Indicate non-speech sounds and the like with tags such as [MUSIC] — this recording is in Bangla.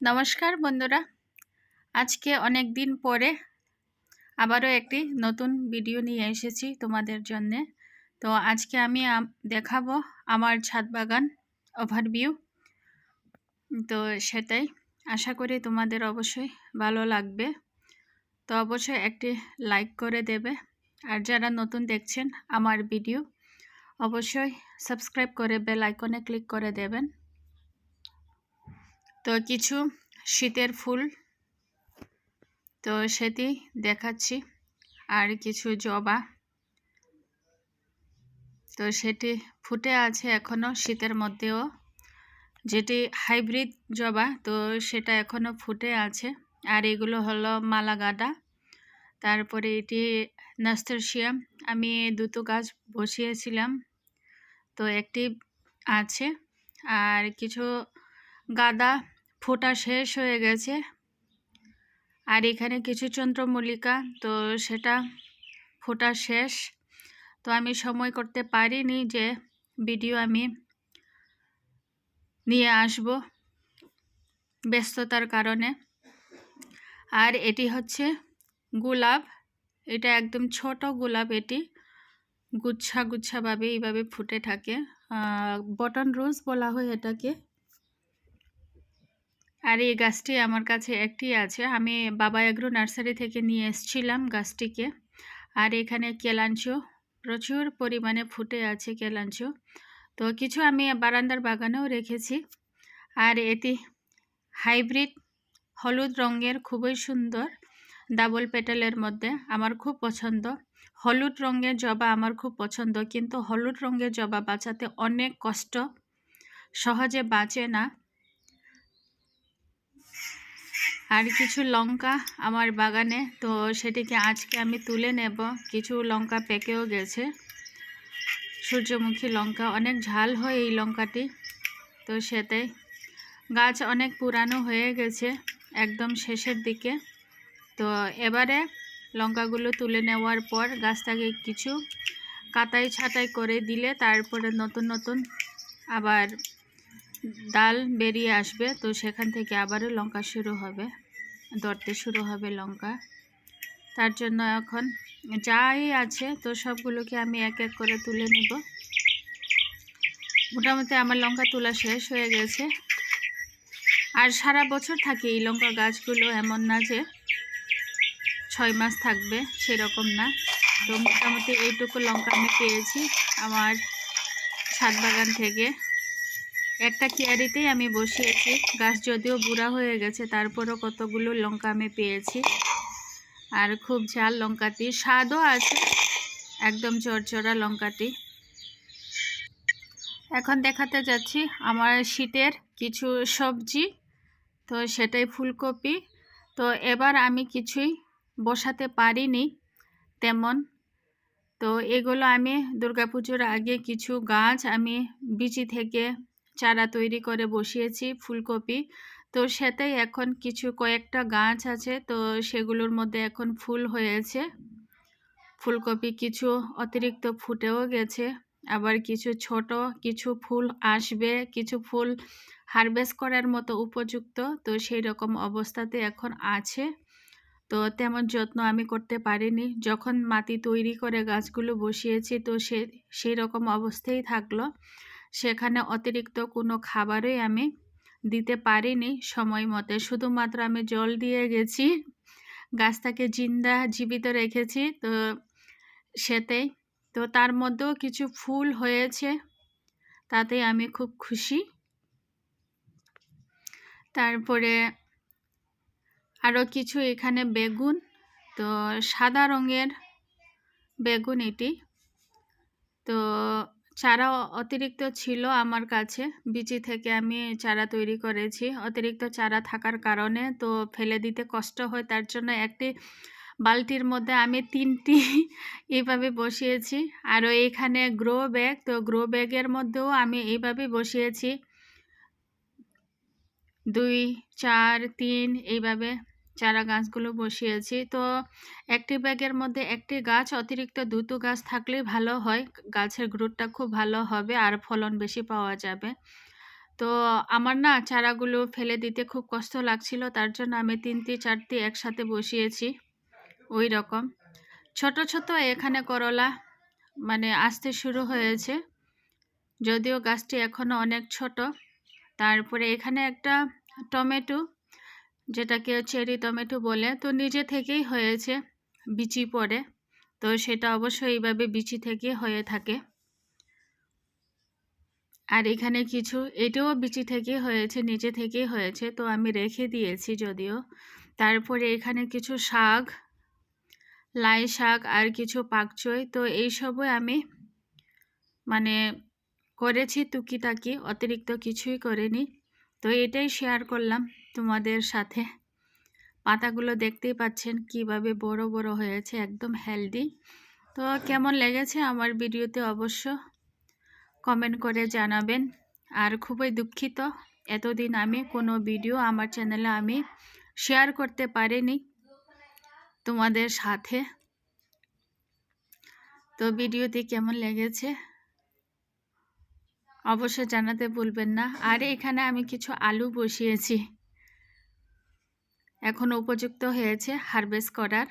নমস্কার বন্ধুরা। আজকে অনেক দিন পরে আবারও একটি নতুন ভিডিও নিয়ে এসেছি তোমাদের জন্য। তো আজকে আমি দেখাবো আমার ছাদ বাগান ওভারভিউ তো সেটাই আশা করি তোমাদের অবশ্যই ভালো লাগবে। তো অবশ্যই একটি লাইক করে দেবে। আর যারা নতুন দেখছেন আমার ভিডিও, অবশ্যই সাবস্ক্রাইব করে বেল আইকনে ক্লিক করে দেবেন। তো কিছু শীতের ফুল তো সেটি দেখাচ্ছি। আর কিছু জবা তো সেটি ফুটে আছে এখনও শীতের মধ্যেও। যেটি হাইব্রিড জবা তো সেটা এখনও ফুটে আছে। আর এগুলো হলো মালাগাডা তারপরে এটি নাস্তারশিয়াম আমি দুটো গাছ বসিয়েছিলাম তো একটি আছে। আর কিছু গাদা ফোটা শেষ হয়ে গেছে। আর এখানে কিছু চন্দ্রমল্লিকা, তো সেটা ফোটা শেষ। তো আমি সময় করতে পারিনি যে ভিডিও আমি নিয়ে আসব ব্যস্ততার কারণে। আর এটি হচ্ছে গোলাপ, এটা একদম ছোট গোলাপ এটি। গুচ্ছা গুচ্ছাভাবে এইভাবে ফুটে থাকে। বটন রোজ বলা হয় এটাকে। আর এই গাছটি আমার কাছে একটি আছে। আমি বাবা এগ্রো নার্সারি থেকে নিয়ে এসছিলাম গাছটিকে। আর এখানে কেলাঞ্চো প্রচুর পরিমাণে ফুটে আছে কেলাঞ্চো তো কিছু আমি বারান্দার বাগানেও রেখেছি। আর এটি হাইব্রিড হলুদ রঙের, খুবই সুন্দর ডাবল পেটেলের মধ্যে। আমার খুব পছন্দ। হলুদ রঙের জবা আমার খুব পছন্দ, কিন্তু হলুদ রঙের জবা বাঁচাতে অনেক কষ্ট সহজে বাঁচে না। আর কিছু লঙ্কা আমার বাগানে, তো সেটিকে আজকে আমি তুলে নেব। কিছু লঙ্কা পেকেও গেছে। সূর্যমুখী লঙ্কা, অনেক ঝাল হয় এই লঙ্কাটি। তো সেটাই গাছ অনেক পুরানো হয়ে গেছে একদম শেষের দিকে। তো এবারে লঙ্কাগুলো তুলে নেওয়ার পর গাছটাকে কিছু কাটাই ছাটাই করে দিলে তারপরে নতুন নতুন আবার ডাল বেরিয়ে আসবে। তো সেখান থেকে আবারও লঙ্কা শুরু হবে। ধরতে শুরু হবে লঙ্কা। তার জন্য এখন যাই আছে, তো সবগুলোকে আমি এক এক করে তুলে নিব। মোটামুটি আমার লঙ্কা তোলা শেষ হয়ে গেছে। আর সারা বছর থাকে এই লঙ্কা গাছগুলো এমন না যে ছয় মাস থাকবে, সেরকম না। তো মোটামুটি এইটুকু লঙ্কা আমি পেয়েছি আমার ছাদ বাগান থেকে। একটা কেয়ারিতেই আমি বসিয়েছি। গাছ যদিও বুড়া হয়ে গেছে, তারপরও কতগুলো লঙ্কা আমি পেয়েছি। আর খুব ঝাল লঙ্কাটি। স্বাদও আছে, একদম চরচরা লঙ্কাটি। এখন দেখাতে যাচ্ছি আমার শীতের কিছু সবজি। তো সেটাই ফুলকপি। তো এবার আমি কিছুই বসাতে পারিনি তেমন। তো এগুলো আমি দুর্গাপুজোর আগে কিছু গাছ আমি বিচি থেকে চারা তৈরি করে বসিয়েছি ফুলকপি। তো সেটাই এখন কিছু কয়েকটা গাছ আছে, তো সেগুলোর মধ্যে এখন ফুল হয়েছে। ফুলকপি কিছু অতিরিক্ত ফুটেও গেছে, আবার কিছু ছোট কিছু ফুল আসবে, কিছু ফুল হারভেস্ট করার মতো উপযুক্ত, তো সেই রকম অবস্থাতে এখন আছে। তো তেমন যত্ন আমি করতে পারিনি। যখন মাটি তৈরি করে গাছগুলো বসিয়েছি, তো সে সেই রকম অবস্থায় থাকল। সেখানে অতিরিক্ত কোনো খাবারই আমি দিতে পারিনি সময় মতে। শুধুমাত্র আমি জল দিয়ে গেছি, গাছটাকে জিন্দা জীবিত রেখেছি তো সেতেই। তো তার মধ্যেও কিছু ফুল হয়েছে, তাতে আমি খুব খুশি। তারপরে আরও কিছু এখানে বেগুন, তো সাদা রঙের বেগুন এটি। তো চারা অতিরিক্ত ছিল আমার কাছে। বিচি থেকে আমি চারা তৈরি করেছি। অতিরিক্ত চারা থাকার কারণে তো ফেলে দিতে কষ্ট হয়, তার জন্য একটি বালতির মধ্যে আমি তিনটি [LAUGHS] এইভাবে বসিয়েছি। আরও এখানে গ্রো ব্যাগ, তো গ্রো ব্যাগের মধ্যেও আমি এইভাবে বসিয়েছি। দুই, চার, তিন, এইভাবে চারা গাছগুলো বসিয়েছি। তো একটি ব্যাগের মধ্যে একটি গাছ, অতিরিক্ত দুটো গাছ থাকলেই ভালো হয়। গাছের গ্রোথটা খুব ভালো হবে, আর ফলন বেশি পাওয়া যাবে। তো আমার না চারাগুলো ফেলে দিতে খুব কষ্ট লাগছিল, তার জন্য আমি তিনটি, চারটি একসাথে বসিয়েছি। ওই রকম। ছোট ছোট এখানে করলা মানে আসতে শুরু হয়েছে। যদিও গাছটি এখনও অনেক ছোট। তারপরে এখানে একটা টমেটো যেটাকে চেরি টমেটো বলে, তো নিজে থেকেই হয়েছে বিচি পড়ে তো সেটা অবশ্যই এইভাবে বিচি থেকে হয়ে থাকে। আর এখানে কিছু, এটাও বিচি থেকে হয়েছে নিচে থেকেই হয়েছে, তো আমি রেখে দিয়েছি যদিও। তারপরে এখানে কিছু শাক, লাই শাক আর কিছু পাকচই, তো এইসবই আমি মানে করেছি টুকিটাকি, অতিরিক্ত কিছুই করিনি। তো এটাই শেয়ার করলাম। তোমাদের সাথে। পাতাগুলো দেখতেই পাচ্ছেন কীভাবে বড় বড় হয়েছে, একদম হেলদি তো কেমন লেগেছে আমার ভিডিওতে অবশ্য কমেন্ট করে জানাবেন। আর খুবই দুঃখিত, এতদিন আমি কোনো ভিডিও আমার চ্যানেলে আমি শেয়ার করতে পারিনি তোমাদের সাথে। তো ভিডিওটি কেমন লেগেছে অবশ্যই জানাতে ভুলবেন না। আর এখানে আমি কিছু আলু বসিয়েছি। এখন উপযুক্ত হয়েছে হারভেস্ট করার।